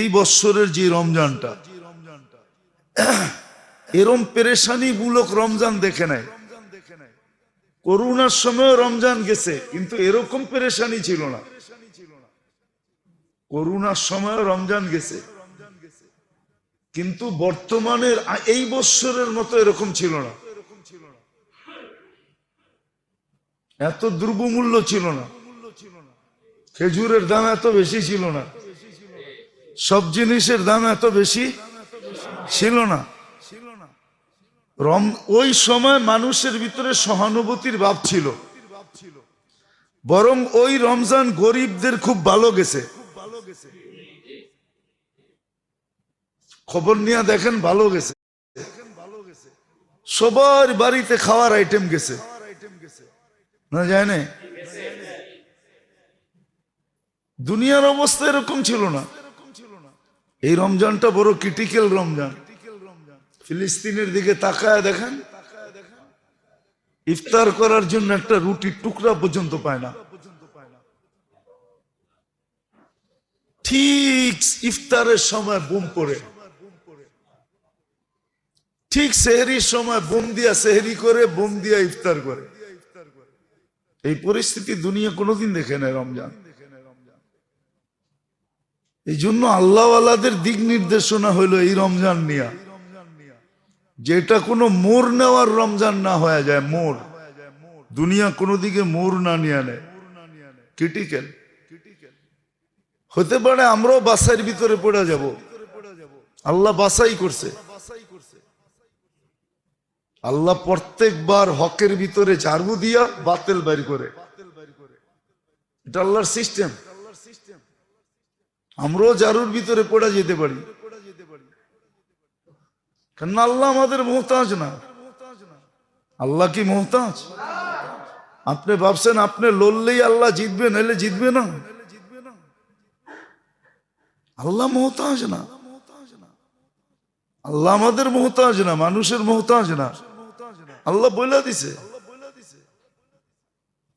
এই বৎসরের যে রমজানটা, এরম পেরেশানি মূলক রমজান দেখে নাই। করোনার সময় রমজান গেছে, কিন্তু এরকম পেরেশানি ছিল না। করোনার সময় রমজান গেছে, কিন্তু বর্তমানের এই বৎসরের মতো এরকম ছিল না। এত দ্রব্যমূল্য ছিল না। খেজুরের দাম এত বেশি ছিল না। সব জিনিসের দাম এত বেশি? ছিল না। রম, ওই সময় মানুষের ভিতরে সহানুভূতির ভাব ছিল। বরং ওই রমজান গরিবদের খুব ভালো গেছে। খবর নিয়ে দেখেন, ভালো গেছে। সবার বাড়িতে খাওয়ার আইটেম গেছে। না যায় না দুনিয়ার অবস্থা এরকম ছিল না। এই রমজানটা বড় ক্রিটিক্যাল রমজান। ফিলিস্তিনের দিকে তাকায় দেখেন, ইফতার করার জন্য একটা রুটির টুকরা পর্যন্ত পায় না। ঠিক ইফতারের সময় বুম পড়ে। ঠিক সেহরির সময় বোম দিয়া সেহরি করে, বোম দিয়া ইফতার করে। এই পরিস্থিতি দুনিয়া কোনোদিন দেখে নেয় রমজান। এই জন্য আল্লাহওয়ালাদের দিক নির্দেশনা হইল এই রমজান নিয়া। যেটা কোনো মোর নেওয়ার রমজান না হয়ে যায় মোর দুনিয়া কোনো দিকে মোর না নিয়ে নেয়। ক্রিটিক্যাল হতে পারে আমরাও বাসার ভিতরে পড়ে যাব। আল্লাহ বাসাই করছে। আল্লাহ প্রত্যেকবার হকের ভিতরে ঝাড়ু দিয়া বাতিল বাইর করে। এটা আল্লাহর সিস্টেম আমরাও জারুর ভিতরে পড়ে যেতে পারি। কেন আল্লাহ আমাদের মোহতাজ না। আল্লাহ কি মোহতাজ? আপনি ভাবছেন আপনি লড়লেই আল্লাহ জিতবে, নাহলে জিতবে না। আল্লাহ মোহতাজ না। আল্লাহ আমাদের মোহতাজ না, মানুষের মোহতাজ না। আল্লাহ বলে দিছে।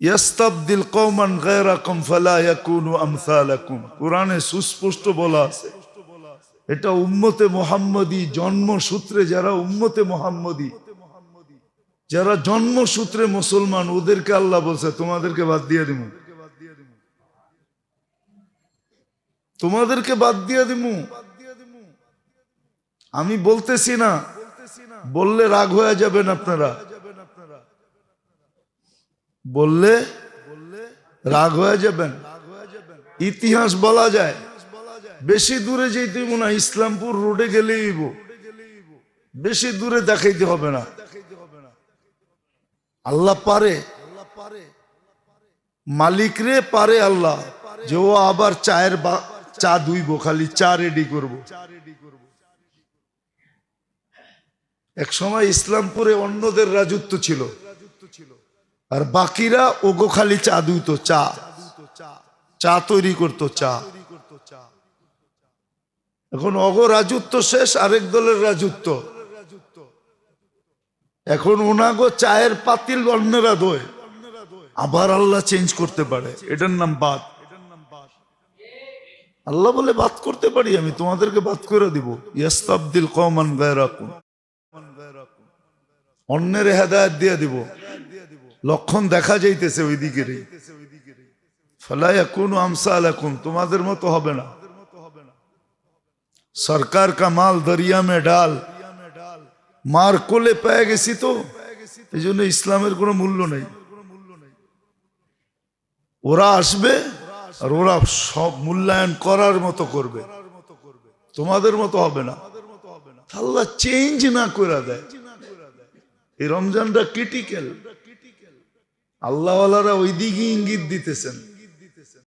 ইয়াস্তাবদিল গায়রাকুম ফালা আমসালাকুম। কোরআনে সুস্পষ্ট বলা আছে, এটা উম্মতে জন্মসূত্রে, যারা উম্মতে যারা জন্মসূত্রে মুসলমান, ওদেরকে আল্লাহ বলছে, তোমাদেরকে বাদ দিয়ে দিব তোমাদেরকে বাদ দিয়ে দিব আমি বলতেছি না, বললে রাগ হয়ে যাবেন আপনারা। বললে রাগ হয়ে যাবেন। ইতিহাস বলা যায়, বেশি দূরে যেতে না, ইসলামপুর রোডে গেলেই বেশি দূরে দেখাইতে হবে না। আল্লাহ পারে। মালিক রে পারে আল্লাহ, যে ও আবার চায়ের চা দুইব, খালি চা রেডি করব। এক সময় ইসলামপুরে অন্যদের রাজত্ব ছিল। আর বাকিরা ওগো খালি চা দুইতো, চা। চা তৈরি করতো, চা। এখন অগ রাজত্ব শেষ, আরেক দলের রাজত্ব। এখন ওনাগো চায়ের পাতিল অন্যরা দোয়। আবার আল্লাহ চেঞ্জ করতে পারে। এটার নাম বাদ। আল্লাহ বলে, বাদ করতে পারি আমি, তোমাদেরকে বাদ করে দিব। ইয়াস্তাবদিল কমান গায়রাকুম। অন্যের হেদায়ত দিয়ে দিব। লক্ষণ দেখা যাইতেছে ওই দিকেরই। ফলাইয়া কোন আমসা আলাকুম তোমাদের মতো হবে না। সরকার কা মাল দরিয়া মে ডাল। মার কোলে পেয়ে গেছি তো, এই জন্য ইসলামের কোনো মূল্য নেই। ওরা আসবে আর ওরা সব মূল্যায়ন করার মতো করবে। তোমাদের মতো হবে না। আল্লাহ চেঞ্জ না করে দেয়। এই রমজানটা ক্রিটিক্যাল আল্লাহওয়ালারা ওই দিকে ইঙ্গিত দিতেছেন।